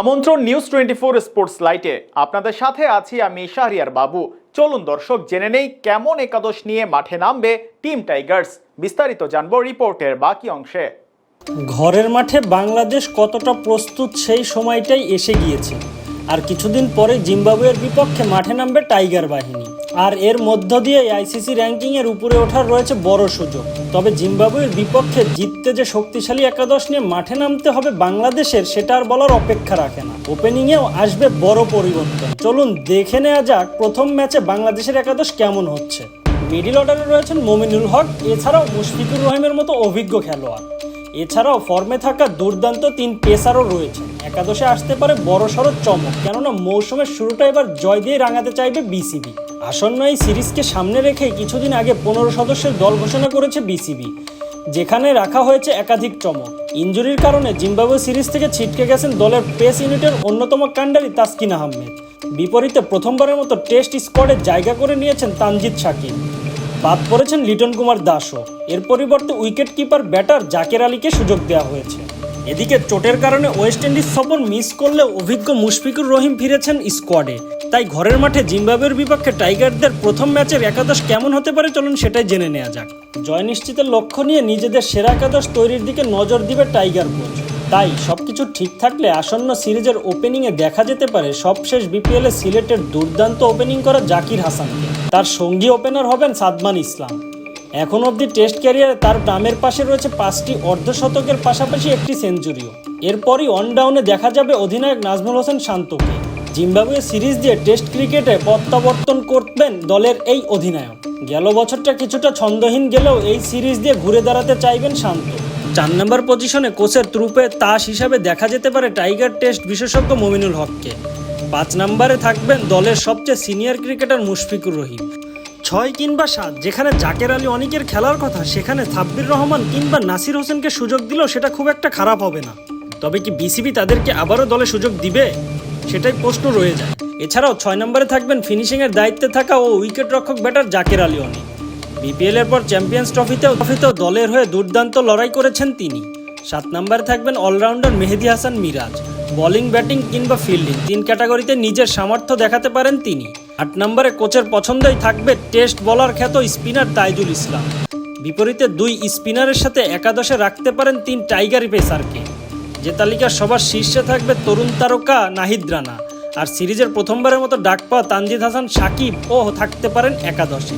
আমন্ত্রণ news twenty four sports লাইটে আপনাদের সাথে আছি আমি শাহরিয়ার বাবু। চলুন দর্শক, জেনে নেই কেমন একাদশ নিয়ে মাঠে নামবে টিম টাইগার্স বিস্তারিত জানব রিপোর্টের বাকি অংশে। ঘরের মাঠে বাংলাদেশ কতটা প্রস্তুত সেই সময়টাই এসে গিয়েছে। আর কিছুদিন পরে জিম্বাবুয়ের বিপক্ষে মাঠে নামবে টাইগার বাহিনী। আর এর মধ্য দিয়ে আইসিসি র্যাঙ্কিংয়ের উপরে ওঠার রয়েছে বড় সুযোগ। তবে জিম্বাবুয়ের বিপক্ষে জিততে যে শক্তিশালী একাদশ নিয়ে মাঠে নামতে হবে বাংলাদেশের, সেটা আর বলার অপেক্ষা রাখে না। ওপেনিংয়েও আসবে বড় পরিবর্তন। চলুন দেখে নেওয়া যাক প্রথম ম্যাচে বাংলাদেশের একাদশ কেমন হচ্ছে। মিডিল অর্ডারে রয়েছেন মমিনুল হক, এছাড়াও মুশফিকুর রহিমের মতো অভিজ্ঞ খেলোয়াড়। এছাড়াও ফর্মে থাকা দুর্দান্ত তিন পেসারও রয়েছে। একাদশে আসতে পারে বড় সড়ো চমক, কেননা মৌসুমের শুরুটা এবার জয় দিয়ে রাঙাতে চাইবে বিসিবি। আসন্ন এই সিরিজকে সামনে রেখে কিছুদিন আগে পনেরো সদস্যের দল ঘোষণা করেছে বিসিবি, যেখানে রাখা হয়েছে একাধিক চমক। ইঞ্জুরির কারণে জিম্বাবুয়ে সিরিজ থেকে ছিটকে গেছেন দলের পেস ইউনিটের অন্যতম কাণ্ডারি তাসকিন আহমেদ। বিপরীতে প্রথমবারের মতো টেস্ট স্কোয়াডে জায়গা করে নিয়েছেন তানজিদ শাকিব বাদ পড়েছেন লিটন কুমার দাসও। এর পরিবর্তে উইকেট কিপার ব্যাটার জাকের আলীকে সুযোগ দেওয়া হয়েছে। এদিকে চোটের কারণে ওয়েস্ট ইন্ডিজ সফর মিস করলে অভিজ্ঞ মুশফিকুর রহিম ফিরেছেন স্কোয়াডে। তাই ঘরের মাঠে জিম্বাবুয়ের বিপক্ষে টাইগারদের প্রথম ম্যাচের একাদশ কেমন হতে পারে চলুন সেটাই জেনে নেওয়া যাক। জয় নিশ্চিতের লক্ষ্য নিয়ে নিজেদের সেরা একাদশ তৈরির দিকে নজর দিবে টাইগার কোচ। তাই সবকিছু ঠিক থাকলে আসন্ন সিরিজের ওপেনিংয়ে দেখা যেতে পারে সবশেষ বিপিএলে সিলেটের দুর্দান্ত ওপেনিং করা জাকির হাসানকে। তার সঙ্গী ওপেনার হবেন সাদমান ইসলাম। এখন অবধি টেস্ট ক্যারিয়ারে তার নামের পাশে রয়েছে পাঁচটি অর্ধশতকের পাশাপাশি একটি সেঞ্চুরিও এরপরই অন ডাউনে দেখা যাবে অধিনায়ক নাজমুল হোসেন শান্তকে। জিম্বাবুয়ে সিরিজ দিয়ে টেস্ট ক্রিকেটে প্রত্যাবর্তন করবেন দলের এই অধিনায়ক। গেল বছরটা কিছুটা ছন্দহীন গেলেও এই সিরিজ দিয়ে ঘুরে দাঁড়াতে চাইবেন শান্ত। চার নম্বর পজিশনে কোচের ত্রুপে তাস হিসাবে দেখা যেতে পারে টাইগার টেস্ট বিশেষজ্ঞ মমিনুল হককে। পাঁচ নম্বরে থাকবেন দলের সবচেয়ে সিনিয়র ক্রিকেটার মুশফিকুর রহিম। ছয় কিংবা সাত, যেখানে জাকের আলী অনেকের খেলার কথা, সেখানে সাব্বির রহমান কিংবা নাসির হোসেনকে সুযোগ দিলেও সেটা খুব একটা খারাপ হবে না। তবে কি বিসিবি তাদেরকে আবারও দলে সুযোগ দিবে? সেটাই প্রশ্ন রয়ে যায়। এছাড়াও ছয় নম্বরে থাকবেন ফিনিশিংয়ের দায়িত্বে থাকা ও উইকেট রক্ষক ব্যাটার জাকের আলী অনেক। বিপিএল এর পর চ্যাম্পিয়ন্স ট্রফিতেও ট্রফিতেও দলের হয়ে দুর্দান্ত লড়াই করেছেন তিনি। সাত নম্বরে থাকবেন allrounder Mehedi Hasan Miraz. Bowling, batting কিংবা ফিল্ডিং, তিন ক্যাটাগরিতে নিজের সামর্থ্য দেখাতে পারেন তিনি। আট নম্বরে কোচের পছন্দই থাকবে টেস্ট বলার খ্যাত স্পিনার তাইজুল ইসলাম। বিপরীতে দুই স্পিনারের সাথে একাদশে রাখতে পারেন তিন টাইগার পেসারকে। যে তালিকার সবার শীর্ষে থাকবে তরুণ তারকা নাহিদ রানা। আর সিরিজের প্রথমবারের মতো ডাক পাওয়া তানজিদ হাসান, সাকিব ও থাকতে পারেন একাদশে।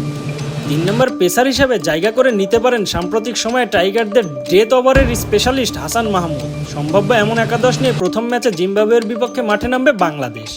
তিন নম্বর পেসার হিসেবে জায়গা করে নিতে পারেন সাম্প্রতিক সময়ে টাইগারদের ডেথ ওভারের স্পেশালিস্ট হাসান মাহমুদ। সম্ভাব্য এমন একাদশ নিয়ে প্রথম ম্যাচে জিম্বাবুয়ের বিপক্ষে মাঠে নামবে বাংলাদেশ।